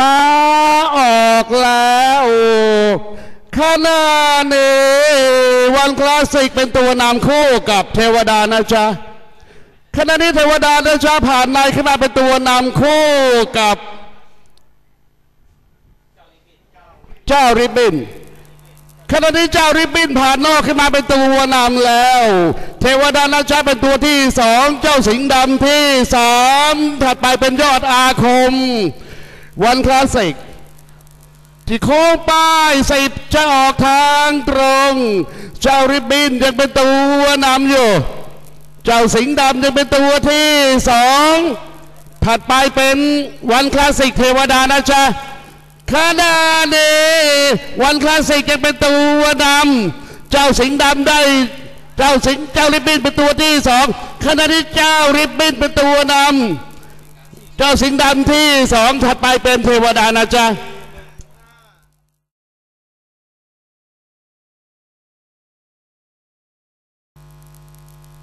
มาออกแล้วขณะนี้วันคลาสสิกเป็นตัวนำคู่กับเทวดานะจ๊ะขณะนี้เทวดานะจ๊ะผ่านในขึ้นมาเป็นตัวนำคู่กับเจ้าริบบินขณะนี้เจ้าริบบินผ่านนอกขึ้นมาเป็นตัวนำแล้ว เทวดานะจ๊ะเป็นตัวที่สองเจ้าสิงห์ดำที่สามถัดไปเป็นยอดอาคม วันคลาสสิกที่โค้งป้ายสิบจะออกทางตรง เจ้าริบบินยังเป็นตัวนำอยู่ เจ้าสิงห์ดำยังเป็นตัวที่สองถัดไปเป็นวันคลาสสิกเทวดานะจ๊ะขณะนี้วันคลาสสิกยังเป็นตัวนำเจ้าสิงห์ดำได้เจ้าสิงห์เจ้าริบบินเป็นตัวที่สองขณะนี้เจ้าริบบินเป็นตัวนำ เจ้าสิงห์ดำที่สองถัดไปเป็นเทวดานะจ๊ะ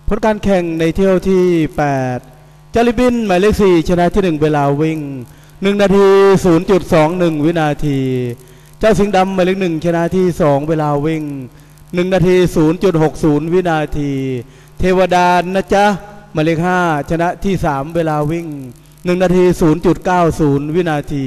ผลการแข่งในเที่ยวที่ 8 จาริบิน หมายเลข 4 ชนะที่ 1 เวลาวิ่ง 1 นาที 0.21 วินาที เจ้าสิงห์ดำหมายเลข 1 ชนะที่ 2 เวลาวิ่ง 1 นาที 0.60 วินาที เทวดานะจ๊ะหมายเลข 5 ชนะที่ 3 เวลาวิ่ง 1 นาที 0.90 วินาที